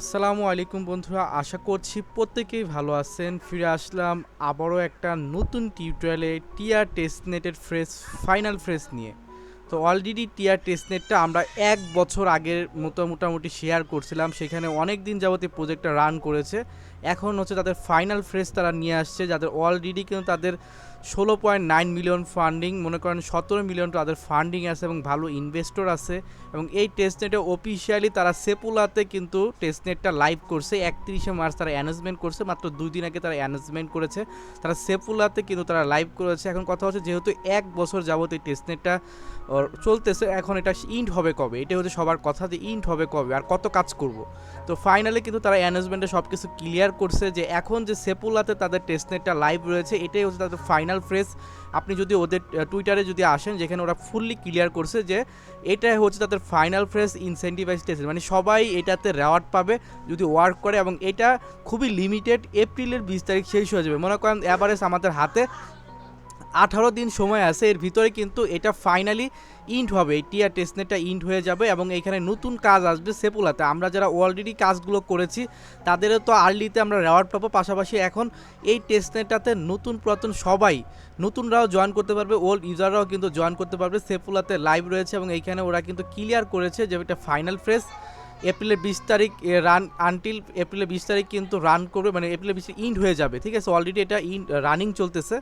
আসসালামু আলাইকুম বন্ধুরা, আশা করছি প্রত্যেকেই ভালো আছেন। ফিরে আসলাম আবারও একটা নতুন টিউটোরিয়ালে টিয়ার টেস্টনেটের ফ্রেস ফাইনাল ফ্রেস নিয়ে। তো অলরেডি টিয়ার টেস্টনেটটা আমরা এক বছর আগের মতো মোটামুটি শেয়ার করছিলাম। সেখানে অনেক দিন যাবতীয় প্রজেক্টটা রান করেছে। এখন হচ্ছে তাদের ফাইনাল ফ্রেস তারা নিয়ে আসছে, যাদের অলরেডি কিন্তু তাদের ষোলো পয়েন্ট নাইন মিলিয়ন ফান্ডিং, মনে করেন সতেরো মিলিয়ন তাদের ফান্ডিং আছে এবং ভালো ইনভেস্টর আছে। এবং এই টেস্টনেটে অফিসিয়ালি তারা সেপুলাতে কিন্তু টেস্টনেটটা লাইভ করছে। একত্রিশে মার্চ তারা অ্যানাউন্সমেন্ট করছে, মাত্র দুই দিন আগে তারা অ্যানাউন্সমেন্ট করেছে। তারা সেপুলাতে কিন্তু তারা লাইভ করেছে। এখন কথা হচ্ছে যেহেতু এক বছর যাবত এই টেস্টনেটটা চলতেছে, এখন এটা ইন্ট হবে কবে? এটা হচ্ছে সবার কথা যে ইন্ট হবে কবে আর কত কাজ করব। তো ফাইনালি কিন্তু তারা অ্যানাউন্সমেন্টে সব কিছু ক্লিয়ার করছে যে এখন যে সেপুলাতে তাদের টেস্টনেটটা লাইভ রয়েছে, এটাই হচ্ছে তাদের ফাইনাল ফ্রেজ, আপনি যদি ওদের টুইটারে যদি আসেন, যেখানে ওরা ফুললি ক্লিয়ার করছে যে এটা হচ্ছে তাদের ফাইনাল ফ্রেজ ইনসেন্টিভাইজ টেস্ট মানে সবাই এটাতে রেওয়ার্ড পাবে যদি ওয়ার্ক করে এবং এটা খুবই লিমিটেড এপ্রিলের বিশ তারিখ শেষ হয়ে যাবে। মনে করেন অ্যাভারেজ আমাদের হাতে আঠারো দিন সময় আছে, এর ভিতরে কিন্তু এটা ফাইনালি ইন্ট হবে। এই টিয়ার টেস্টনেটটা ইন্ট হয়ে যাবে এবং এখানে নতুন কাজ আসবে সেপুলাতে আমরা যারা অলরেডি কাজগুলো করেছি, তাদেরও তো আর্লিতে আমরা রেওয়ার্ড পাবো। পাশাপাশি এখন এই টেস্টনেটটাতে নতুন পুরাতন সবাই, নতুনরাও জয়েন করতে পারবে ওল্ড ইউজাররাও কিন্তু জয়েন করতে পারবে। সেপুলাতে লাইভ রয়েছে এবং এইখানে ওরা কিন্তু ক্লিয়ার করেছে যে এটা ফাইনাল ফ্রেস এপ্রিলের বিশ তারিখ রান আনটিল এপ্রিলের বিশ তারিখ কিন্তু রান করবে মানে এপ্রিলের বিশ ইন্ড হয়ে যাবে। ঠিক আছে? অলরেডি এটা ইন রানিং চলতেছে।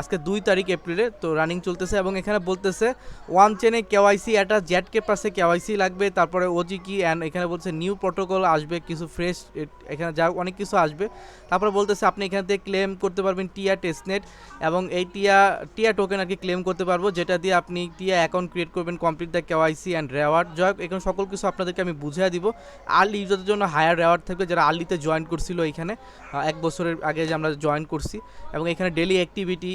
আজকে দুই তারিখ এপ্রিলে তো রানিং চলতেছে এবং এখানে বলতেছে ওয়ান চেনে কেওয়াইসি একটা জেড কে পাশে কেওয়াইসি লাগবে, তারপরে ওজি কি অ্যান্ড এখানে বলছে নিউ প্রোটোকল আসবে, কিছু ফ্রেশ এখানে যা অনেক কিছু আসবে। তারপরে বলতেছে আপনি এখান থেকে ক্লেম করতে পারবেন টিয়া টেস্টনেট এবং এই টিয়া টিয়া টোকেন আর কি ক্লেম করতে পারব, যেটা দিয়ে আপনি টিয়া অ্যাকাউন্ট ক্রিয়েট করবেন complete the KYC and reward হোক এখানে সকল কিছু আপনাদেরকে আমি বুঝিয়ে দিব। আর্লি ইউজারদের জন্য হায়ার রেওয়ার্ড থাকবে যারা আর্লিতে জয়েন করছিল এখানে এক বছরের আগে যে আমরা জয়েন করছি। এবং এখানে daily activity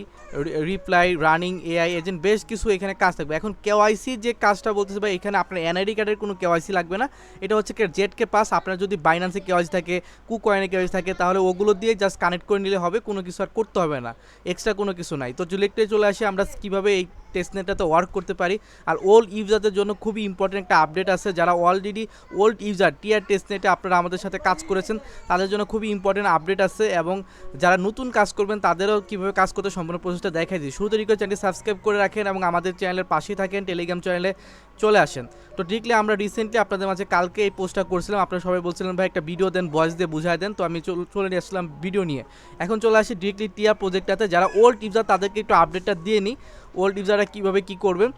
reply running AI agent বেশ কিছু এখানে কাজ থাকবে। এখন কেওয়াইসি যে কাজটা বলতেছে ভাই, এখানে আপনার এনআইডি কার্ডের কোনো কেওয়াইসি লাগবে না। এটা হচ্ছে জেড কে পাস আপনার যদি বাইন্যান্সে কেওয়াইসি থাকে কু কয়েনে কেওয়াইসি থাকে, তাহলে ওগুলো দিয়ে জাস্ট কানেক্ট করে নিলে হবে, কোনো কিছু আর করতে হবে না। এক্সট্রা কোনো কিছু নাই। তো জুলেক্টে চলে আসে, আমরা কীভাবে এই টেস্টনেটটাতে ওয়ার্ক করতে পারি। আর ওল্ড ইউজারদের জন্য খুবই ইম্পর্টেন্ট একটা আপডেট আছে। যারা অলরেডি ওল্ড ইউজার টিয়ার টেস্টনেটে আপনারা আমাদের সাথে কাজ করেছেন, তাদের জন্য খুবই ইম্পর্টেন্ট আপডেট আছে এবং যারা নতুন কাজ করবেন, তাদেরও কীভাবে কাজ করতে সম্পূর্ণ প্রসেসটা দেখাই দিই। শুরুতে রিকোয়েস্ট চ্যানেলটি সাবস্ক্রাইব করে রাখেন এবং আমাদের চ্যানেলের পাশেই থাকেন টেলিগ্রাম চ্যানেলে চলে আসেন। তো ডিরেক্টলি আমরা রিসেন্টলি আপনাদের মাঝে কালকে এই পোস্টটা করছিলাম। আপনারা সবাই বলছিলেন, ভাই, একটা ভিডিও দেন ভয়েস দিয়ে বুঝাই দেন। তো আমি চলে নিয়ে আসলাম ভিডিও নিয়ে। এখন চলে আসি ডিরেক্টলি টিয়া প্রজেক্টটাতে যারা ওল্ড ইউজার তাদেরকে একটু আপডেটটা দিয়ে নিই। ওল্ড ইউজাররা কীভাবে কী করবেন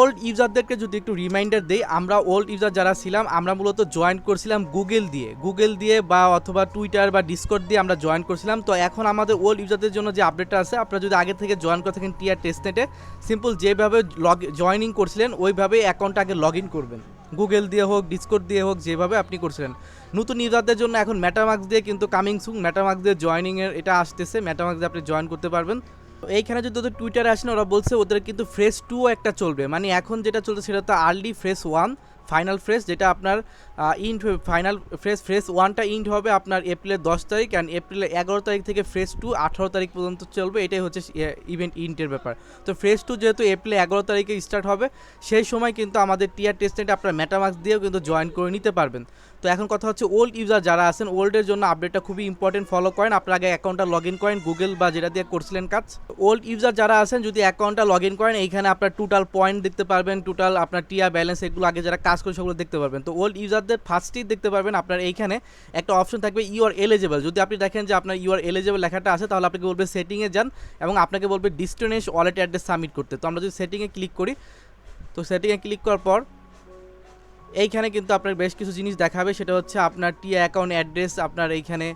ওল্ড ইউজারদেরকে যদি একটু রিমাইন্ডার দেই, আমরা ওল্ড ইউজার যারা ছিলাম, আমরা মূলত জয়েন করছিলাম গুগল দিয়ে। গুগল দিয়ে বা অথবা টুইটার বা ডিসকর্ড দিয়ে আমরা জয়েন করছিলাম। তো এখন আমাদের ওল্ড ইউজারদের জন্য যে আপডেটটা আছে, আপনারা যদি আগে থেকে জয়েন করে থাকেন টিয়ার টেস্টনেটে সিম্পল যেভাবে লগ জয়েনিং করছিলেন ওইভাবে অ্যাকাউন্টটা আগে লগ ইন করবেন। গুগল দিয়ে হোক ডিসকর্ড দিয়ে হোক, যেভাবে আপনি করছিলেন। নতুন ইউজারদের জন্য এখন ম্যাটামার্ক্স দিয়ে, কিন্তু কামিং সুন ম্যাটামার্ক্স দিয়ে জয়েনিংয়ের এটা আসতেছে। ম্যাটামার্ক্স দিয়ে আপনি জয়েন করতে পারবেন। এইখানে যদি ওদের টুইটারে আসেন ওরা বলছে ওদের কিন্তু ফ্রেশ টুও একটা চলবে। মানে এখন যেটা চলছে সেটা তো early phase one final phase যেটা আপনার ইন্ট ফাইনাল ফ্রেশ ফ্রেশ ওয়ানটা ইন্ট হবে আপনার এপ্রিলের দশ তারিখ অ্যান্ড এপ্রিলের এগারো তারিখ থেকে ফ্রেশ টু আঠারো তারিখ পর্যন্ত চলবে। এটাই হচ্ছে ইভেন্ট ইন্টের ব্যাপার। তো ফ্রেশ টু যেহেতু এপ্রিল এগারো তারিখে স্টার্ট হবে, সেই সময় কিন্তু আমাদের টিয়ার টেস্টেন্টে আপনার মেটামার্ক্স দিয়েও কিন্তু জয়েন করে নিতে পারবেন। তো এখন কথা হচ্ছে ওল্ড ইউজার যারা আছেন ওল্ডের জন্য আপডেটটা খুবই ইম্পর্টেন্ট ফলো করেন। আপনার আগে অ্যাকাউন্টটা লগ ইন করেন গুগল বা যেটা দিয়ে করছিলেন কাজ। ওল্ড ইউজার যারা আছেন, যদি অ্যাকাউন্টটা লগ ইন করেন, এইখানে আপনার টোটাল পয়েন্ট দেখতে পারবেন টোটাল আপনার টিয়া ব্যালেন্স এগুলো আগে যারা কাজ করে, সেগুলো দেখতে পারবেন। তো ওল্ড ইউজারদের ফার্স্টেই দেখতে পারবেন আপনার এইখানে একটা অপশন থাকবে ইউ আর এলিজেবল যদি আপনি দেখেন যে আপনার ইউ আর এলিজেবল লেখাটা আছে, তাহলে আপনাকে বলবে সেটিংয়ে যান এবং আপনাকে বলবে ডিস্টনেস ওয়ালেট অ্যাড্রেস সাবমিট করতে। তো আমরা যদি সেটিংয়ে ক্লিক করি, তো সেটিংয়ে ক্লিক করার পর এইখানে কিন্তু আপনার বেশ কিছু জিনিস দেখাবে। সেটা হচ্ছে আপনার টি অ্যাকাউন্ট অ্যাড্রেস আপনার এইখানে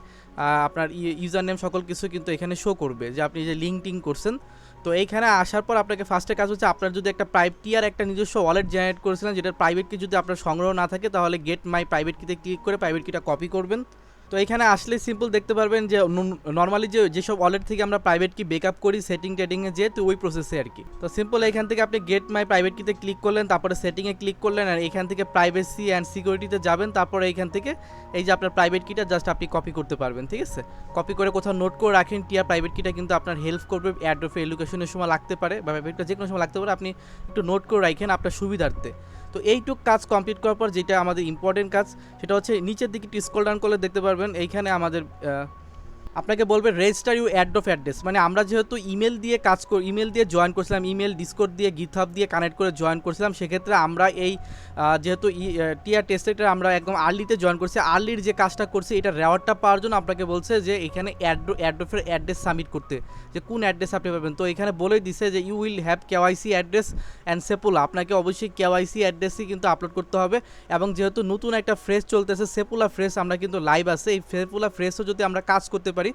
আপনার ইউজার নেম সকল কিছু কিন্তু এখানে শো করবে। যে আপনি যে লিঙ্ক লিঙ্কটিং করছেন তো এইখানে আসার পর আপনাকে ফার্স্টে কাজ হচ্ছে আপনার যদি একটা প্রাইভ আর একটা নিজস্ব ওয়ালেট জেনারেট করেছিলেন যেটা প্রাইভেট কি যদি আপনার সংগ্রহ না থাকে, তাহলে গেট মাই প্রাইভেট কিতে ক্লিক করে প্রাইভেট কিটা কপি করবেন। তো এখানে আসলে সিম্পল দেখতে পারবেন যে নর্মালি যে, যেসব ওয়ালেট থেকে আমরা প্রাইভেট কি বেকআপ করি সেটিং টেটিংয়ে যে তো ওই প্রসেসে আর কি। তো সিম্পল এখান থেকে আপনি গেট মাই প্রাইভেট কিতে ক্লিক করলেন, তারপরে সেটিংয়ে ক্লিক করলেন, আর এখান থেকে প্রাইভেসি অ্যান্ড সিকিউরিটিতে যাবেন, তারপরে এখান থেকে এই যে আপনার প্রাইভেট কিটা জাস্ট আপনি কপি করতে পারবেন, ঠিক আছে? কপি করে কোথাও নোট করে রাখেন, টিয়া প্রাইভেট কিটা কিন্তু আপনার হেল্প করবে অ্যাড্রফে এডুকেশনের সময় লাগতে পারে, বা প্রাইভেটটা যে কোনো সময় লাগতে পারে, আপনি একটু নোট করে রাখেন আপনার সুবিধার্থে। তো এইটুক কাজ কমপ্লিট করার পর যেটা আমাদের ইম্পর্টেন্ট কাজ, সেটা হচ্ছে নিচের দিকে একটু ডান ডাউন করলে দেখতে পারবেন, এইখানে আমাদের আপনাকে বলবে register you add of address মানে আমরা যেহেতু ইমেল দিয়ে কাজ করি ইমেল দিয়ে জয়েন করছিলাম ইমেল ডিসকোড দিয়ে গিটহাব দিয়ে কানেক্ট করে জয়েন করছিলাম, সেক্ষেত্রে আমরা এই যেহেতু টিআর টেস্টের আমরা একদম আর্লিতে জয়েন করছি আর্লির যে কাজটা করছি এটা রেওয়ার্ডটা পাওয়ার জন্য আপনাকে বলছে যে, এখানে অ্যাড অ্যাড্রফের অ্যাড্রেস সাবমিট করতে। যে কোন অ্যাড্রেস আপনি পাবেন? তো এখানে বলে দিছে যে you will have KYC address and Sepolia আপনাকে অবশ্যই কেওয়াইসি অ্যাড্রেসই কিন্তু আপলোড করতে হবে এবং যেহেতু নতুন একটা ফ্রেশ চলতেছে সেপুলা ফ্রেশ আমরা কিন্তু লাইভ আছে, এই সেপুলা ফ্রেশও যদি আমরা কাজ করতে পারি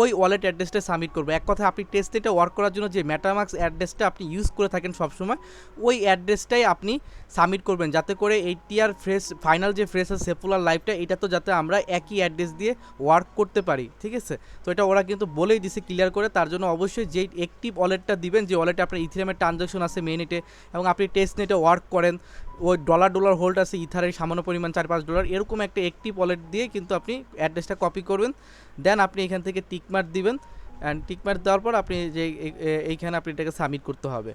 ওই ওয়ালেট অ্যাড্রেসটা সাবমিট করব। এক কথা আপনি টেস্ট টেস্টে ওয়ার্ক করার জন্য যে ম্যাটামাক্স অ্যাড্রেসটা আপনি ইউজ করে থাকেন সবসময়, ওই অ্যাড্রেসটাই আপনি সাবমিট করবেন। যাতে করে এই টিআর ফ্রেশ ফাইনাল যে ফ্রেশ আছে সেপুলার লাইফটা এটা তো যাতে আমরা একই অ্যাড্রেস দিয়ে ওয়ার্ক করতে পারি। ঠিক আছে? তো এটা ওরা কিন্তু বলেই দিছে ক্লিয়ার করে। তার জন্য অবশ্যই যেই একটিভ ওয়ালেটটা দিবেন, যে ওয়ালেটে আপনার ইথিরামের ট্রানজাকশন আছে মেনেটে এবং আপনি টেস্ট নেটে ওয়ার্ক করেন ওই ডলার ডলার হোল্ড আছে ইথারের সামান্য পরিমাণ চার পাঁচ ডলার এরকম একটা একটি পলেট দিয়ে কিন্তু আপনি অ্যাড্রেসটা কপি করবেন। দেন আপনি এখান থেকে টিকমার্ক দিবেন অ্যান্ড টিকমার্ক দেওয়ার পর আপনি যে এই- এই- এইখানে আপনি এটাকে সাবমিট করতে হবে।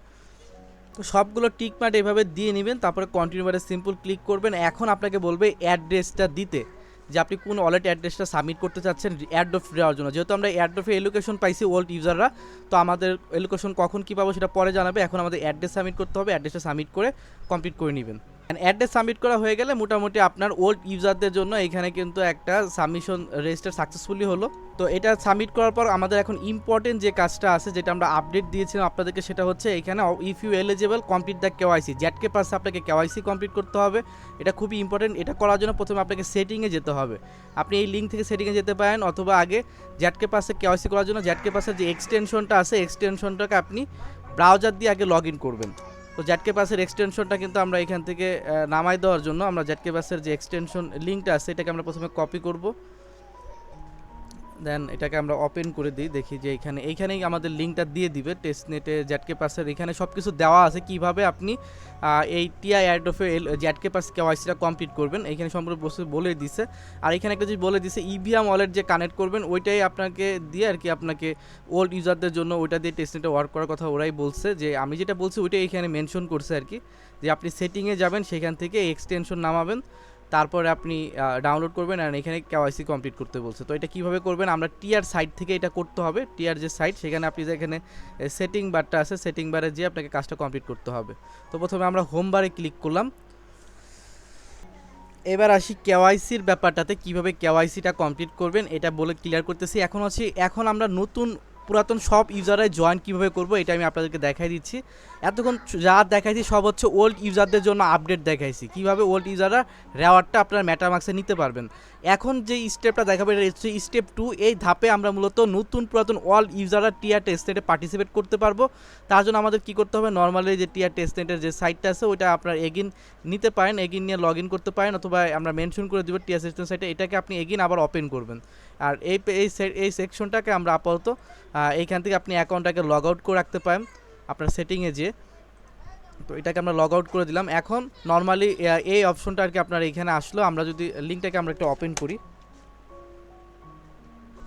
তো সবগুলো টিকমার্ট এভাবে দিয়ে নেবেন, তারপরে কন্টিনিউ বারে সিম্পল ক্লিক করবেন। এখন আপনাকে বলবে অ্যাড্রেসটা দিতে। যে আপনি কোন ওয়ালেট অ্যাড্রেসটা সাবমিট করতে চাচ্ছেন অ্যাড অফ দেওয়ার জন্য। যেহেতু আমরা অ্যাড অফে এলোকেশন পাইছি ওল্ড ইউজাররা তো আমাদের এলোকেশন কখন কী পাবো সেটা পরে জানাবে। এখন আমাদের অ্যাড্রেস সাবমিট করতে হবে অ্যাড্রেসটা সাবমিট করে কমপ্লিট করে নেবেন। অ্যাড্রেস সাবমিট করা হয়ে গেলে মোটামুটি আপনার ওল্ড ইউজারদের জন্য এখানে কিন্তু একটা সাবমিশন রেজিস্টার সাকসেসফুলি হলো। তো এটা সাবমিট করার পর আমাদের এখন ইম্পর্টেন্ট যে কাজটা আছে, যেটা আমরা আপডেট দিয়েছিলাম আপনাদেরকে, সেটা হচ্ছে এখানে if you eligible complete the KYC জ্যাটকে পাশে আপনাকে কেওয়াইসি কমপ্লিট করতে হবে। এটা খুবই ইম্পর্টেন্ট এটা করার জন্য প্রথমে আপনাকে সেটিংয়ে যেতে হবে। আপনি এই লিঙ্ক থেকে সেটিংয়ে যেতে পারেন, অথবা আগে জ্যাটকে পাশে কেওয়াইসি করার জন্য জ্যাটকে পাশে যে এক্সটেনশনটা আছে এক্সটেনশনটাকে আপনি ব্রাউজার দিয়ে আগে লগ ইন করবেন। তো জ্যাটকে পাসের এক্সটেনশনটা কিন্তু আমরা এখান থেকে নামাই দেওয়ার জন্য আমরা জ্যাটকে পাসের যে এক্সটেনশন লিঙ্কটা আছে সেটাকে আমরা প্রথমে কপি করব। দেন এটাকে আমরা ওপেন করে দিই, দেখি যে এখানে, এইখানেই আমাদের লিঙ্কটা দিয়ে দিবে টেস্ট নেটে জ্যাটকে পাসের এখানে সব কিছু দেওয়া আছে, কীভাবে আপনি এই টিআই অ্যাড অফে জ্যাটকে পাস কেওয়াইসিটা কমপ্লিট করবেন এখানে সম্পূর্ণ বস্তু বলে দিছে। আর এখানে একটা জিনিস বলে দিছে ইভিএম ওয়ালেট যে কানেক্ট করবেন, ওইটাই আপনাকে দিয়ে আর কি আপনাকে ওল্ড ইউজারদের জন্য ওইটা দিয়ে টেস্ট নেটে ওয়ার্ক করার কথা ওরাই বলছে, যে আমি যেটা বলছি ওইটাই এখানে মেনশন করছে আর কি, যে আপনি সেটিংয়ে যাবেন, সেখান থেকে এক্সটেনশন নামাবেন তারপরে আপনি ডাউনলোড করবেন আর এখানে কেওয়াইসি কমপ্লিট করতে বলছে। তো এটা কীভাবে করবেন? আমরা টিআর সাইট থেকে এটা করতে হবে। টিআর যে সাইট সেখানে আপনি যেখানে সেটিং বারটা আছে সেটিং বারে যেয়ে আপনাকে কাজটা কমপ্লিট করতে হবে। তো প্রথমে আমরা হোম বারে ক্লিক করলাম। এবার আসি কেওয়াইসির ব্যাপারটাতে, কীভাবে কেওয়াইসিটা কমপ্লিট করবেন, এটা বলে ক্লিয়ার করতেছি। এখন আছি, এখন আমরা নতুন পুরাতন সব ইউজারে জয়েন কীভাবে করব, এটা আমি আপনাদেরকে দেখাই দিচ্ছি। এতক্ষণ যা দেখাইছি সব হচ্ছে ওল্ড ইউজারদের জন্য আপডেট দেখাইছি। কীভাবে ওল্ড ইউজাররা রেওয়ার্ডটা আপনার ম্যাটামাক্সে নিতে পারবেন। এখন যে স্টেপটা দেখাবো, এটা হচ্ছে স্টেপ টু এই ধাপে আমরা মূলত নতুন পুরাতন অল ইউজাররা টিয়ার টেস্টনেটে পার্টিসিপেট করতে পারব। তার জন্য আমাদের কি করতে হবে? নর্মালি যে টিয়ার টেস্টনেটের যে সাইটটা আছে, ওইটা আপনার এগিন নিতে পারেন, এগিন নিয়ে লগ ইন করতে পারেন, অথবা আমরা মেনশন করে দেবো টিয়ার সিস্টেম সাইটে এটাকে আপনি এগিন আবার ওপেন করবেন। আর এই এই সেকশনটাকে আমরা আপাতত এইখান থেকে আপনি অ্যাকাউন্টটাকে লগ আউট করে রাখতে পারেন আপনার সেটিংয়ে যেয়ে। তো এটাকে আমরা লগ আউট করে দিলাম। এখন নর্মালি এই অপশনটা আর কি আপনার এইখানে আসলো। আমরা যদি লিঙ্কটাকে আমরা একটু ওপেন করি।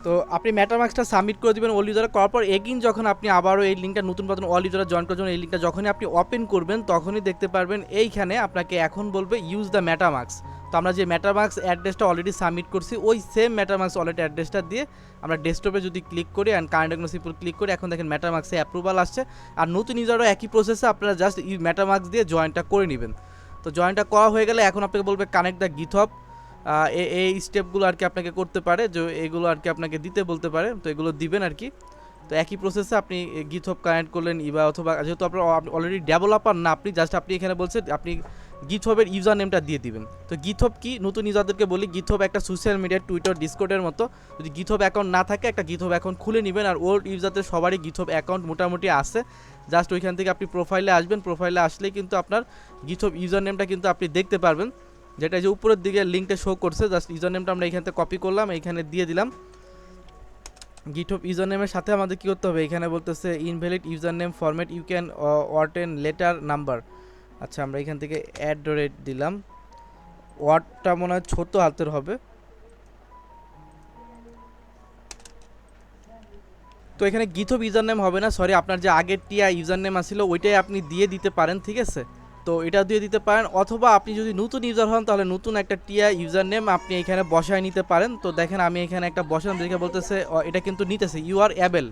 তো আপনি ম্যাটার মার্কসটা সাবমিট করে দিবেন অল ইউজার করার পর এগিন যখন আপনি আবারও এই লিঙ্কটা নতুন নতুন অল ইউজার জয়েন করার জন্য এই লিঙ্কটা যখনই আপনি ওপেন করবেন, তখনই দেখতে পারবেন এইখানে আপনাকে এখন বলবে ইউজ দ্য ম্যাটার মার্কস তো আমরা যে ম্যাটার মার্কস অ্যাড্রেসটা অলরেডি সাবমিট করছি, ওই সেম ম্যাটারমাক্স ওয়ালেট অ্যাড্রেসটা দিয়ে আমরা ডেস্কটপে যদি ক্লিক করি অ্যান্ড কারেন্ট সিম্পল ক্লিক করি এখন দেখেন ম্যাটারমাক্সে অ্যাপ্রুভাল আসছে। আর নতুন ইউজারও একই প্রসেসে আপনারা জাস্ট ম্যাটার মার্কস দিয়ে জয়েনটা করে নেবেন। তো জয়েনটা করা হয়ে গেলে এখন আপনাকে বলবে কানেক্ট দ্য গিথপ এই স্টেপগুলো আর কি আপনাকে করতে পারে, যে এগুলো আর কি আপনাকে দিতে বলতে পারে, তো এগুলো দিবেন আর কি। তো একই প্রসেসে আপনি গিথপ কানেক্ট করলেন ইবা অথবা যেহেতু আপনার অলরেডি ডেভেলপার না আপনি জাস্ট আপনি এখানে বলছেন, আপনি গিথবের ইউজার নেমটা দিয়ে দিবেন। তো গিথব কি? নতুন ইউজারদেরকে বলি গিথব একটা সোশ্যাল মিডিয়া টুইটার ডিসকোডের মতো। যদি গিথব অ্যাকাউন্ট না থাকে, একটা গিথব অ্যাকাউন্ট খুলে নেবেন, আর ওল্ড ইউজারদের সবারই গিথব অ্যাকাউন্ট মোটামুটি আছে। জাস্ট ওইখান থেকে আপনি প্রোফাইলে আসবেন প্রোফাইলে আসলেই কিন্তু আপনার গিথ গিথব ইউজার নেমটা কিন্তু আপনি দেখতে পারবেন। যেটা যে উপরের দিকে লিঙ্কটা শো করছে জাস্ট ইউজার নেমটা আমরা এখান থেকে কপি করলাম এখানে দিয়ে দিলাম। গিটহব ইউজার নেমের সাথে আমাদের কি করতে হবে? এখানে বলতেছে invalid user name format you can written letter number আচ্ছা আমরা এখান থেকে অ্যাট রেট দিলাম। ওয়ার্ডটা মনে হয় ছোট হাতের হবে। তো এখানে গিথব ইউজার নেম হবে না সরি আপনার যে আগের টিয়া ইউজার নেম আসছিল ওইটাই আপনি দিয়ে দিতে পারেন, ঠিক আছে? তো এটা দিয়ে দিতে পারেন। অথবা আপনি যদি নতুন ইউজার হন, তাহলে নতুন একটা টিয়া ইউজার নেম আপনি এখানে বসায় নিতে পারেন। তো দেখেন, আমি এখানে একটা বসালাম, দেখে বলতেছে এটা কিন্তু নিতেছে ইউ আর অ্যাবেল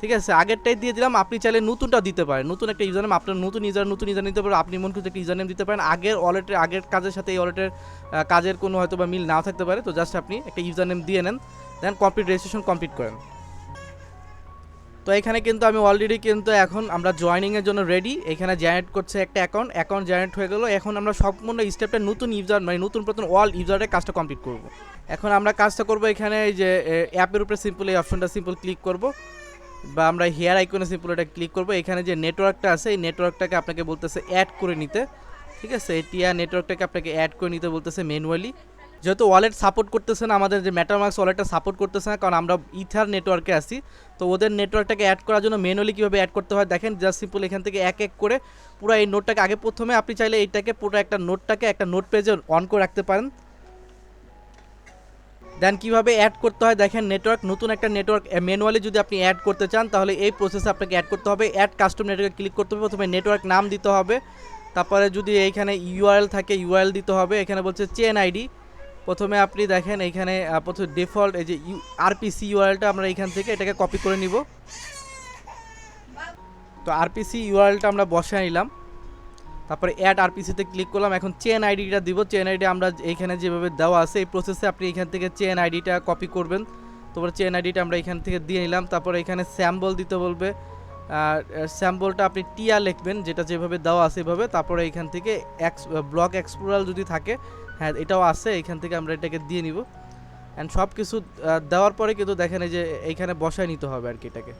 ঠিক আছে, আগেরটাই দিয়ে দিলাম, আপনি চাইলে নতুনটা দিতে পারেন। নতুন একটা ইউজার নেম আপনার নতুন ইউজার নতুন ইউজার নিতে পারেন, আপনি মন খুঁজে একটা ইউজার নেম দিতে পারেন। আগের ওয়ালেটের আগের কাজের সাথে এই ওয়ালেটের কাজের কোনো হয়তো বা মিল নাও থাকতে পারে। তো জাস্ট আপনি একটা ইউজার নেম দিয়ে নেন, দেন কমপ্লিট রেজিস্ট্রেশন কমপ্লিট করেন। তো এখানে কিন্তু আমি অলরেডি কিন্তু এখন আমরা জয়েনিংয়ের জন্য রেডি এখানে জেনারেট করছে একটা অ্যাকাউন্ট অ্যাকাউন্ট জেনারেট হয়ে গেল। এখন আমরা সম্পূর্ণ স্টেপটা নতুন ইউজার মানে নতুন প্রথম অল ইউজারের কাজটা কমপ্লিট করব। এখন আমরা কাজটা করব এখানে এই যে অ্যাপের উপরে সিম্পল এই অপশনটা সিম্পল ক্লিক করব। বা আমরা হেয়ার আইকনে সিম্পল এটা ক্লিক করব। এখানে যে নেটওয়ার্কটা আছে, এই নেটওয়ার্কটাকে আপনাকে বলতেছে অ্যাড করে নিতে। ঠিক আছে? এই টিয়া নেটওয়ার্কটাকে আপনাকে অ্যাড করে নিতে বলতেছে ম্যানুয়ালি যেহেতু ওয়ালেট সাপোর্ট করতেছে না, আমাদের যে ম্যাটারমার্কস ওয়ালেটটা সাপোর্ট করতেছে না, কারণ আমরা ইথার নেটওয়ার্কে আসি তো ওদের নেটওয়ার্কটাকে অ্যাড করার জন্য ম্যানুয়ালি কীভাবে অ্যাড করতে হয়, দেখেন জাস্ট সিম্পল এখান থেকে এক এক করে পুরো এই নোটটাকে আগে প্রথমে আপনি চাইলে এইটাকে পুরো একটা নোটটাকে একটা নোট পেজে অন করে রাখতে পারেন। দেন কীভাবে অ্যাড করতে হয়, দেখেন নেটওয়ার্ক নতুন একটা নেটওয়ার্ক ম্যানুয়ালি যদি আপনি অ্যাড করতে চান, তাহলে এই প্রসেসে আপনাকে অ্যাড করতে হবে। অ্যাড কাস্টম নেটওয়ার্কে ক্লিক করতে হবে, প্রথমে নেটওয়ার্ক নাম দিতে হবে, তারপরে যদি এইখানে ইউআরএল থাকে ইউআরএল দিতে হবে, এখানে বলছে চেন আইডি প্রথমে আপনি দেখেন আহ, প্রথমে ডিফল্ট এই যে ইউ আরপিসি ইউআরএলটা আমরা এখান থেকে এটাকে কপি করে নিব। তো আরপিসি ইউআরএলটা আমরা বসায় নিলাম। তারপরে অ্যাড আরপিসিতে ক্লিক করলাম। এখন চেন আইডিটা দিব। চেন আইডি আমরা এইখানে যেভাবে দেওয়া আছে এই প্রসেসে আপনি এখান থেকে চেন আইডিটা কপি করবেন। তারপরে চেন আইডিটা আমরা এখান থেকে দিয়ে নিলাম। তারপরে এখানে স্যাম্বল দিতে বলবে। আর স্যাম্বলটা আপনি টিয়া লিখবেন যেটা যেভাবে দেওয়া আছে এভাবে। তারপরে এখান থেকে এক্স ব্লক এক্সপ্লোরাল যদি থাকে হ্যাঁ এটাও আছে, এখান থেকে আমরা এটাকে দিয়ে নিব। অ্যান্ড সব কিছু দেওয়ার পরে কিন্তু দেখেন এই যে, এইখানে বসায় নিতে হবে আর কি এটাকে।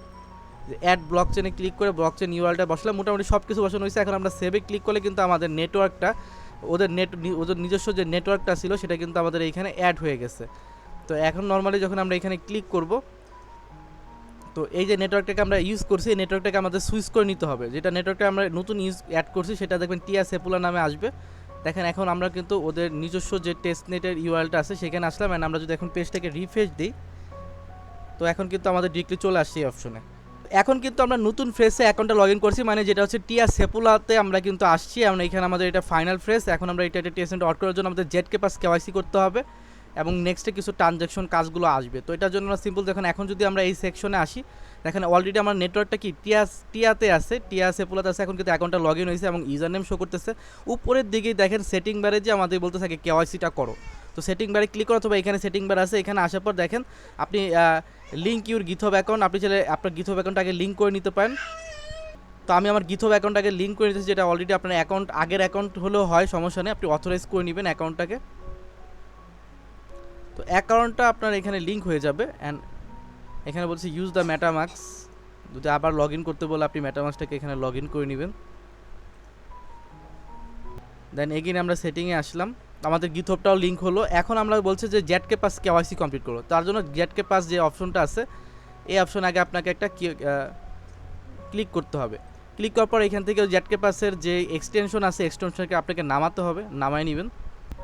যে অ্যাড ব্লক চেনে ক্লিক করে ব্লক চেন ইউআরটা বসলাম, মোটামুটি সব কিছু বসানো হয়েছে। এখন আমরা সেভে ক্লিক করলে কিন্তু আমাদের নেটওয়ার্কটা ওদের নেট ওদের নিজস্ব যে নেটওয়ার্কটা ছিল, সেটা কিন্তু আমাদের এইখানে অ্যাড হয়ে গেছে। তো এখন নর্মালি যখন আমরা এখানে ক্লিক করব, তো এই যে নেটওয়ার্কটাকে আমরা ইউজ করছি, এই নেটওয়ার্কটাকে আমাদের সুইচ করে নিতে হবে। যেটা নেটওয়ার্কটা আমরা নতুন ইউজ অ্যাড করছি, সেটা দেখবেন টিয়া সেপুলা নামে আসবে। দেখেন, এখন আমরা কিন্তু ওদের নিজস্ব যে টেস্ট নেটের ইউআরএলটা আছে, সেখানে আসলাম অ্যান্ড আমরা যদি এখন পেজটাকে রিফ্রেশ দিই, তো এখন কিন্তু আমাদের ডিরেক্টলি চলে আসছে এই অপশনে এখন কিন্তু আমরা নতুন ফ্রেশে অ্যাকাউন্টটা লগ ইন করছি মানে যেটা হচ্ছে টিয়া সেপুলাতে আমরা কিন্তু আসছি, আমরা এখানে আমাদের এটা ফাইনাল ফ্রেশ এখন আমরা এটা একটা টেস্ট অড করার জন্য আমাদের জেড কে পাস কেওয়াইসি করতে হবে। এবং নেক্সটে কিছু ট্রানজ্যাকশন কাজগুলো আসবে। তো এটার জন্য আমরা সিম্পল দেখুন, এখন যদি আমরা এই সেকশনে আসি, দেখেন অলরেডি আমার নেটওয়ার্কটা কি টিয়া টিয়াতে আছে টিয়া সেপুলাতে আছে, এখন কিন্তু অ্যাকাউন্টটা লগ ইন হয়েছে এবং ইউজার নেম শো করতেছে। উপরের দিকেই দেখেন সেটিং বারে যে আমাদের বলতে থাকে কেওয়াইসিটা করো। তো সেটিং বারে ক্লিক করো অথবা এখানে সেটিং বার আছে, এখানে আসার পর দেখেন, আপনি লিঙ্ক ইউর গিথব অ্যাকাউন্ট আপনি চাইলে আপনার গিথব অ্যাকাউন্টটাকে লিঙ্ক করে নিতে পারেন। তো আমি আমার গিথব অ্যাকাউন্টটাকে লিঙ্ক করে নিতেছি, যেটা অলরেডি আপনার অ্যাকাউন্ট আগের অ্যাকাউন্ট হলেও হয়, সমস্যা নেই, আপনি অথরাইজ করে নেবেন অ্যাকাউন্টটাকে তো অ্যাকাউন্টটা আপনার এখানে লিঙ্ক হয়ে যাবে অ্যান্ড এখানে বলছে ইউজ দ্য ম্যাটামাক্স যদি আবার লগ ইন করতে বলে আপনি ম্যাটামাক্সটাকে এখানে লগ ইন করে নেবেন। দেন এগিন আমরা সেটিংয়ে আসলাম, আমাদের গিথপটাও লিঙ্ক হলো। এখন আমরা বলছে যে জেটকে পাস কেওয়াইসি কমপ্লিট করো তার জন্য জেটকে পাস যে অপশনটা আছে, এই অপশন আগে আপনাকে একটা ক্লিক করতে হবে। ক্লিক করার পর এখান থেকে জেটকে পাসের যে এক্সটেনশন আছে এক্সটেনশনকে আপনাকে নামাতে হবে, নামায় নেবেন।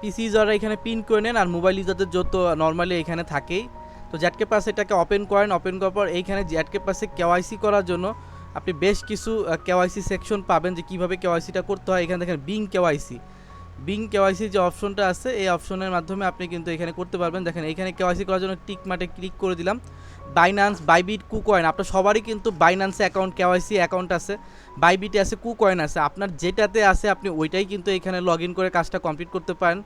পিসি ইউজাররা এখানে পিন করে নেন আর মোবাইল ইউজারদের যত নর্মালি এখানে থাকেই। তো জ্যাটকে পাস এটাকে ওপেন করেন ওপেন করার পর এইখানে জ্যাটকে পাসে কেওয়াইসি করার জন্য আপনি বেশ কিছু কেওয়াইসি সেকশন পাবেন যে কীভাবে কেওয়াইসিটা করতে হয়। এখানে দেখেন বিং কেওয়াইসি বিং কেওয়াইসি যে অপশনটা আছে, এই অপশনের মাধ্যমে আপনি কিন্তু এখানে করতে পারবেন। দেখেন, এখানে কেওয়াইসি করার জন্য টিক মাঠে ক্লিক করে দিলাম। বাইনান্স বাইবিট কুকয়েন আপনার সবারই কিন্তু বাইনান্সে অ্যাকাউন্ট কেওয়াইসি অ্যাকাউন্ট আছে। বাইবিটে আছে কুকয়েন আছে। আপনার যেটাতে আছে, আপনি ওইটাই কিন্তু এখানে লগ করে কাজটা কমপ্লিট করতে পারেন।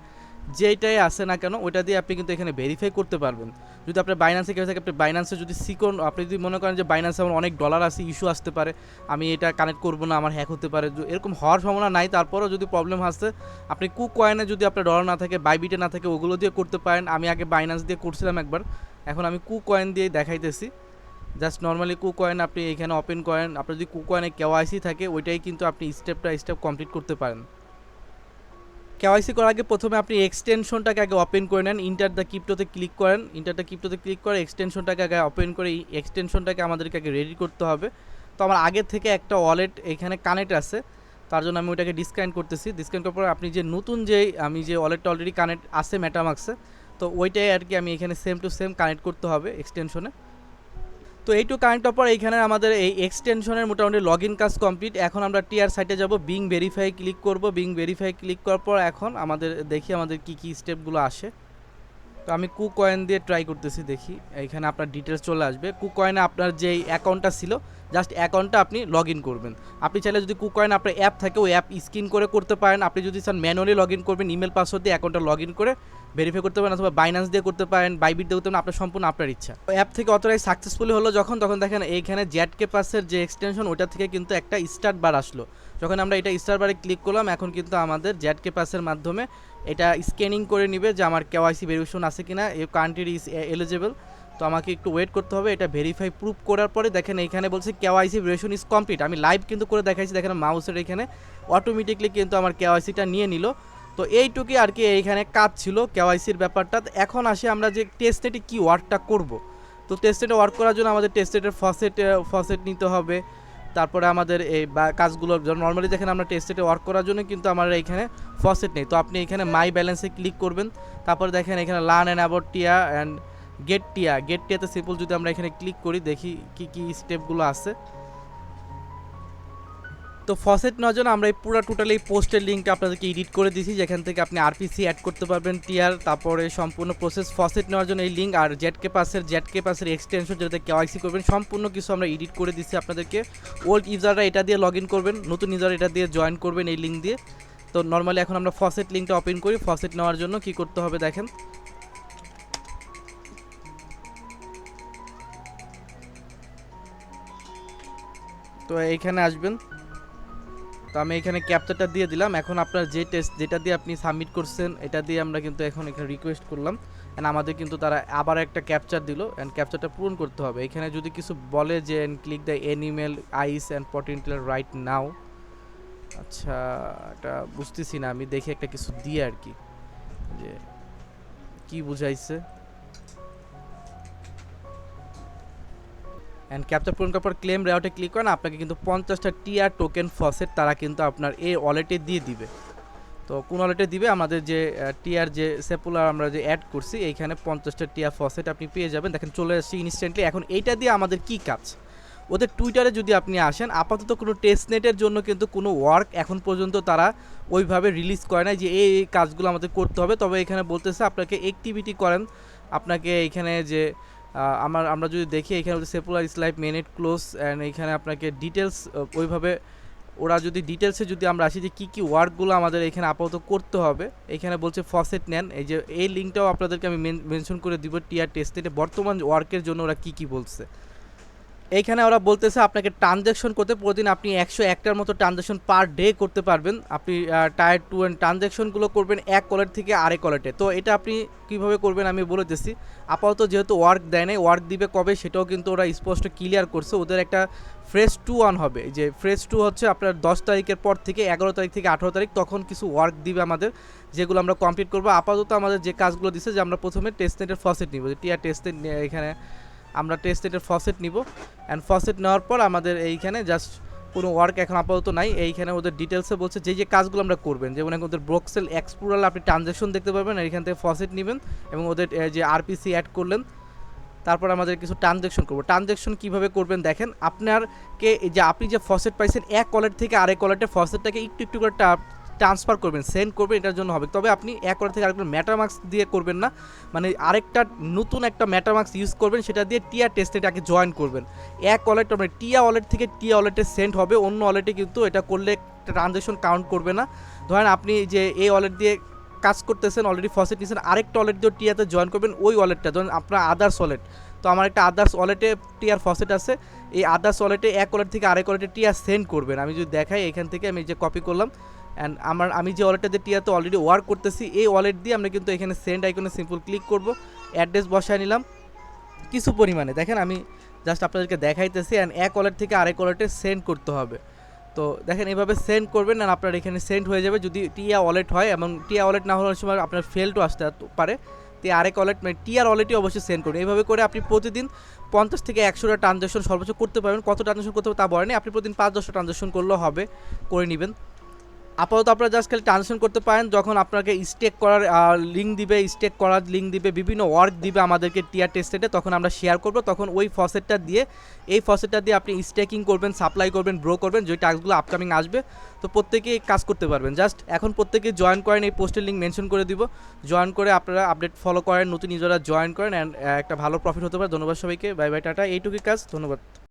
যেইটাই আছে না কেন, ওইটা দিয়ে আপনি কিন্তু এখানে ভেরিফাই করতে পারবেন। যদি আপনার বাইন্যান্সে কেউ থাকে, আপনি বাইন্যান্সে যদি সিকন আপনি যদি মনে করেন যে বাইন্যান্সে আমার অনেক ডলার আছে ইস্যু আসতে পারে, আমি এটা কানেক্ট করব না, আমার হ্যাক হতে পারে এরকম হওয়ার সম্ভাবনা নাই, তারপরেও যদি প্রবলেম আসছে আপনি কু কয়েনে যদি আপনার ডলার না থাকে বাইবিটে না থাকে, ওগুলো দিয়ে করতে পারেন। আমি আগে বাইন্যান্স দিয়ে করছিলাম একবার, এখন আমি কু কয়েন দিয়ে দেখাইতেছি। জাস্ট নর্মালি কু কয়েন আপনি এখানে ওপেন করেন, আপনার যদি কু কয়েনে কেওয়াইসি থাকে, ওইটাই কিন্তু আপনি স্টেপটা স্টেপ কমপ্লিট করতে পারেন। কেওয়াইসি করার আগে প্রথমে আপনি এক্সটেনশনটাকে আগে ওপেন করে নেন ইন্টার দ্য ক্রিপ্টোতে ক্লিক করেন ইন্টার দ্য ক্রিপ্টোতে ক্লিক করে এক্সটেনশনটাকে আগে ওপেন করে এই এক্সটেনশনটাকে আমাদেরকে আগে রেডি করতে হবে। তো আমার আগে থেকে একটা ওয়ালেট এখানে কানেক্ট আছে, তার জন্য আমি ওটাকে ডিসকানেক্ট করতেছি। ডিসকানেক্ট করার পর আপনি যে নতুন যে, আমি যে ওয়ালেটটা অলরেডি কানেক্ট আছে ম্যাটামাক্সে তো ওইটাই আর কি আমি এখানে সেম টু সেম কানেক্ট করতে হবে এক্সটেনশনে তো এই টু কারেন্ট পর এইখানে আমাদের এই এক্সটেনশনের মোটামুটি লগ ইন কাজ কমপ্লিট এখন আমরা টিআর সাইটে যাব বিং ভেরিফাই ক্লিক করব। বিং ভেরিফাই ক্লিক করার পর এখন আমাদের দেখি আমাদের কি কি স্টেপগুলো আসে। তো আমি কু কয়েন দিয়ে ট্রাই করতেছি, দেখি। এইখানে আপনার ডিটেলস চলে আসবে। কু কয়েনে আপনার যে অ্যাকাউন্টটা ছিল জাস্ট অ্যাকাউন্টটা আপনি লগ ইন করবেন। আপনি চাইলে যদি কু কয়েন আপনার অ্যাপ থাকে, ওই অ্যাপ স্ক্রিন করে করতে পারেন। আপনি যদি চান ম্যানুয়ালি লগ ইন করবেন ইমেল পাসওয়ার্ড দিয়ে অ্যাকাউন্টটা লগ ইন করে ভেরিফাই করতে পারেন, অথবা বাইন্যান্স দিয়ে করতে পারেন বাইবিট দিয়ে করতে পারেন, আপনার সম্পূর্ণ আপনার ইচ্ছা। অ্যাপ থেকে অতটাই সাকসেসফুলি হলো যখন, তখন দেখেন এইখানে জ্যাট কে পাসের যে এক্সটেনশন ওটা থেকে কিন্তু একটা স্টার্ট বার আসলো। যখন আমরা এটা স্টার বারে ক্লিক করলাম, এখন কিন্তু আমাদের জ্যাট কে পাসের মাধ্যমে এটা স্ক্যানিং করে নিবে যে আমার কেওয়াইসি ভেরিফিকেশন আছে কিনা এই কান্ট্রি ইজ এলিজিবল তো আমাকে একটু ওয়েট করতে হবে, এটা ভেরিফাই প্রুফ করার পরে দেখেন এইখানে বলছে কেওয়াইসি ভেরিফিকেশন ইজ কমপ্লিট আমি লাইভ কিন্তু করে দেখাইছি, দেখেন মাউসের এখানে। অটোমেটিকলি কিন্তু আমার কেওয়াইসিটা নিয়ে নিল। তো এইটুকুই আর কি এইখানে কাজ ছিল কেওয়াইসির ব্যাপারটা। এখন আসে আমরা যে টেস্টেটে কি ওয়ার্কটা করব। তো টেস্টেটে ওয়ার্ক করার জন্য আমাদের টেস্টেটের ফসেট ফসেট নিতে হবে। তারপরে আমাদের এই কাজগুলো নর্মালি দেখেন আমরা টেস্টেটে ওয়ার্ক করার জন্য কিন্তু আমার এইখানে ফসেট নেই। তো আপনি এখানে মাই ব্যালেন্সে ক্লিক করবেন। তারপরে দেখেন এখানে learn and about Tea and get Tea get টিয়াতে simple যদি আমরা এখানে ক্লিক করি, দেখি কি কি স্টেপগুলো আছে। তো ফসেট জন্য আমরা এই পুরো টোটালি এই পোস্টের লিঙ্কটা আপনাদেরকে এডিট করে দিয়েছি, যেখান থেকে আপনি আরপিসি অ্যাড করতে পারবেন টিয়ার তারপরে সম্পূর্ণ প্রসেস ফসেট নেওয়ার জন্য এই লিঙ্ক আর জেড কে পাসের জেড কে পাসের এক্সটেনশন যেটাতে কেওয়াইসি করবেন, সম্পূর্ণ কিছু আমরা এডিট করে দিচ্ছি আপনাদেরকে। ওল্ড ইউজাররা এটা দিয়ে লগ করবেন, নতুন ইউজার এটা দিয়ে জয়েন করবেন এই লিঙ্ক দিয়ে। তো নর্মালি এখন আমরা ফসেট লিঙ্কটা ওপেন করি ফসেট নেওয়ার জন্য কি করতে হবে দেখেন। তো এইখানে আসবেন। তো আমি এখানে ক্যাপচারটা দিয়ে দিলাম। এখন আপনার যে টেস্ট যেটা দিয়ে আপনি সাবমিট করছেন, এটা দিয়ে আমরা কিন্তু এখন এখানে রিকোয়েস্ট করলাম। অ্যান্ড আমাদের কিন্তু তারা আবার একটা ক্যাপচার দিল। অ্যান্ড ক্যাপচারটা পূরণ করতে হবে। এখানে যদি কিছু বলে যে and click the animal eyes and potential right now আচ্ছা এটা বুঝতেছি না। আমি দেখি একটা কিছু দিয়ে আর কি। যে কি বুঝাইছে? অ্যান্ড ক্যাপচার পূরণ করার পর ক্লেম রেওয়ার্ডে ক্লিক করেন, আপনাকে কিন্তু পঞ্চাশটা টিআর টোকেন ফসেট তারা কিন্তু আপনার এই ওয়ালেটে দিয়ে দিবে। তো কোন ওয়ালেটে দিবে? আমাদের যে টিআর যে সেপুলার আমরা যে অ্যাড করছি, এইখানে পঞ্চাশটা টিআর ফসেট আপনি পেয়ে যাবেন। দেখেন চলে আসছে ইনস্ট্যান্টলি এখন এইটা দিয়ে আমাদের কি কাজ? ওদের টুইটারে যদি আপনি আসেন, আপাতত কোনো টেস্ট নেটের জন্য কিন্তু কোনো ওয়ার্ক এখন পর্যন্ত তারা ওইভাবে রিলিজ করে না যে এই কাজগুলো আমাদের করতে হবে। তবে এখানে বলতেছে আপনাকে অ্যাক্টিভিটি করেন। আপনাকে এখানে যে আমার, আমরা যদি দেখি, এখানে হচ্ছে সেপুলার is life mainnet close and এখানে আপনাকে ডিটেলস ওইভাবে ওরা যদি ডিটেলসে যদি আমরা আসি যে কী কী ওয়ার্কগুলো আমাদের এখানে আপাতত করতে হবে, এখানে বলছে ফসেট নেন, এই যে এই লিঙ্কটাও আপনাদেরকে আমি মেনশন করে দিব টিআর টেস্টে বর্তমান ওয়ার্কের জন্য ওরা কী কী বলছে। এইখানে ওরা বলতেছে আপনাকে ট্রানজ্যাকশন করতে প্রতিদিন আপনি একশো একটার মতো ট্রানজ্যাকশন পার ডে করতে পারবেন। আপনি টায়ার টু অ্যান্ড ট্রানজ্যাকশনগুলো করবেন এক কলেট থেকে আরেক কলেটে তো এটা আপনি কীভাবে করবেন আমি বলে দিচ্ছি। আপাতত যেহেতু ওয়ার্ক দেয় নাই ওয়ার্ক দিবে কবে সেটাও কিন্তু ওরা স্পষ্ট ক্লিয়ার করছে। ওদের একটা ফ্রেশ টু ওয়ান হবে। যে ফ্রেশ টু হচ্ছে আপনার দশ তারিখের পর থেকে এগারো তারিখ থেকে আঠারো তারিখ তখন কিছু ওয়ার্ক দিবে আমাদের, যেগুলো আমরা কমপ্লিট করব। আপাতত আমাদের যে কাজগুলো দিচ্ছে যে আমরা প্রথমে টেস্ট নেটের ফসেট নিব। যে টিআর টেস্ট এখানে আমরা টেস্ট নেটের ফসেট নিব। অ্যান্ড ফসেট নেওয়ার পর আমাদের এইখানে জাস্ট কোনো ওয়ার্ক এখন আপাতত নাই। এইখানে ওদের ডিটেলসে বলছে যে যে কাজগুলো আমরা করবেন, যেমন এখন ওদের ব্রোকসেল এক্সপ্লোরাল আপনি ট্রানজ্যাকশন দেখতে পারবেন এইখান থেকে ফসেট নেবেন এবং ওদের যে আরপিসি অ্যাড করলেন, তারপর আমাদের কিছু ট্রানজ্যাকশন করব। ট্রানজ্যাকশন কীভাবে করবেন দেখেন আপনারকে যে আপনি যে ফসেট পাইছেন, এক ওয়ালেট থেকে আরেক ওয়ালেটে ফসেটটাকে একটু একটু করে ট্রান্সফার করবেন সেন্ড করবেন, এটার জন্য হবে। তবে আপনি এক ওয়ালেট থেকে আরেকটা ম্যাটারমার্কস দিয়ে করবেন না। মানে আরেকটা নতুন একটা ম্যাটারমার্কস ইউজ করবেন, সেটা দিয়ে টিয়া টেস্টেটাকে জয়েন করবেন। এক ওয়ালেট মানে টিয়া ওয়ালেট থেকে টিয়া ওয়ালেটে সেন্ড হবে, অন্য ওয়ালেটে কিন্তু এটা করলে ট্রানজ্যাকশন কাউন্ট করবে না। ধরেন আপনি যে এই ওয়ালেট দিয়ে কাজ করতেছেন অলরেডি ফসেট নিয়েছেন আরেকটা ওয়ালেট দিয়ে টিয়াতে জয়েন করবেন, ওই ওয়ালেটটা ধরেন আপনার আদার্স ওয়ালেট তো আমার একটা আদার্স ওয়ালেটে টিয়ার ফসেট আছে, এই আদার্স ওয়ালেটে এক ওয়ালেট থেকে আরেক ওয়ালেটে টিয়া সেন্ড করবেন। আমি যদি দেখাই, এখান থেকে আমি যে কপি করলাম অ্যান্ড আমার, আমি যে ওয়ালেটটা দিয়ে টিয়াতে অলরেডি ওয়ার্ক করতেছি, এই ওয়ালেট দিয়ে আমরা কিন্তু এখানে সেন্ড আইকনে সিম্পল ক্লিক করব অ্যাড্রেস বসায় নিলাম। কিছু পরিমাণে, দেখেন আমি জাস্ট আপনাদেরকে দেখাইতেছি অ্যান্ড এক ওয়ালেট থেকে আরেক ওয়ালেটে সেন্ড করতে হবে। তো দেখেন এভাবে সেন্ড করবেন আর আপনার এখানে সেন্ড হয়ে যাবে। যদি টিয়া ওয়ালেট হয়, এবং টিয়া ওয়ালেট না হওয়ার সময় আপনার ফেলটও আসতে পারে, তো আরেক ওয়ালেট মানে টিয়ার ওয়ালেটই অবশ্যই সেন্ড করুন। এইভাবে করে আপনি প্রতিদিন পঞ্চাশ থেকে একশোটা ট্রানজ্যাকশন সর্বোচ্চ করতে পারবেন। কত ট্রানজ্যাকশন করতে হবে তা বলেনি আপনি প্রতিদিন পাঁচ দশটা ট্রানজ্যাকশন করলেও হবে, করে নেবেন। আপাতত আপনারা জাস্ট খালি ট্রানজেকশন করতে পারেন, যখন আপনাকে স্টেক করার লিঙ্ক দিবে স্টেক করার লিঙ্ক দিবে, বিভিন্ন ওয়ার্ক দিবে আমাদেরকে টিয়ার টেস্টেটে তখন আমরা শেয়ার করব। তখন ওই ফসেটটা দিয়ে, এই ফসেটটা দিয়ে আপনি স্টেকিং করবেন সাপ্লাই করবেন ব্রো করবেন, যে টাস্কগুলো আপকামিং আসবে। তো প্রত্যেকেই কাজ করতে পারবেন। জাস্ট এখন প্রত্যেকে জয়েন করেন, এই পোস্টের লিঙ্ক মেনশন করে দিব। জয়েন করে আপনারা আপডেট ফলো করেন, নতুন ইউজাররা জয়েন করেন অ্যান্ড একটা ভালো প্রফিট হতে পারে। ধন্যবাদ সবাইকে। Bye bye tata. এইটুকুই কাজ। ধন্যবাদ।